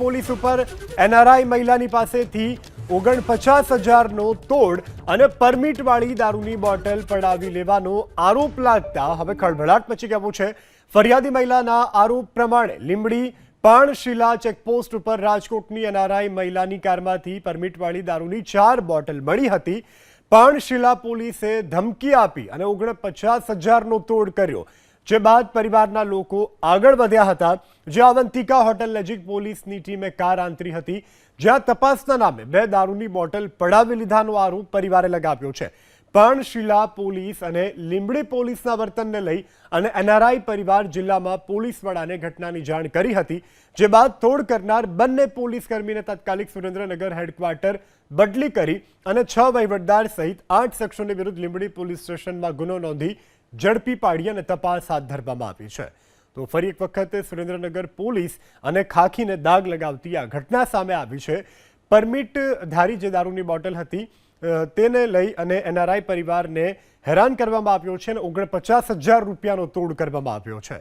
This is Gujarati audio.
પોલીસ ઉપર એનઆરઆઈ મહિલાની પાસેથી ઓગણપચાસ હજારનો તોડ અને પરમિટવાળી દારૂની બોટલ પડાવી લેવાનો આરોપ લાગતા હવે ખળભળાટ મચી ગયો છે. ફરિયાદી મહિલાના આરોપ પ્રમાણે લીંબડી પાણશીલા ચેકપોસ્ટ ઉપર રાજકોટની એનઆરઆઈ મહિલાની કારમાંથી પરમિટવાળી દારૂની ચાર બોટલ મળી હતી. પાણશીલા પોલીસે ધમકી આપી અને ઓગણપચાસ હજારનો તોડ કર્યો. જે બાદ પરિવારના લોકો આગળ વધ્યા હતા, જે અવંતિકા હોટલ નજીક પોલીસની ટીમે કાર આંતરી હતી, જ્યાં તપાસના નામે બે દારૂની બોટલ પડાવી લીધાનો આરોપ પરિવારે લગાવ્યો છે. પણ શિલા પોલીસ અને લીંબડી પોલીસના વર્તનને લઈ અને એનઆરઆઈ પરિવાર જિલ્લામાં પોલીસ વડાને ઘટનાની જાણ કરી હતી, જે બાદ તોડ કરનાર બંને પોલીસ કર્મીને તાત્કાલિક સુરેન્દ્રનગર હેડક્વાર્ટર બદલી કરી અને છ વહીવટદાર સહિત આઠ શખ્સોની વિરુદ્ધ લીંબડી પોલીસ સ્ટેશનમાં ગુનો નોંધી ઝડપી પાડી અને તપાસ હાથ ધરવામાં આવી છે. તો ફરી એક વખત સુરેન્દ્રનગર પોલીસ અને ખાખીને દાગ લગાવતી આ ઘટના સામે આવી છે. પરમિટ ધારી જે દારૂની બોટલ હતી તેને લઈ અને એનઆરઆઈ પરિવારને હેરાન કરવામાં આવ્યો છે અને ઓગણપચાસ હજાર રૂપિયાનો તોડ કરવામાં આવ્યો છે.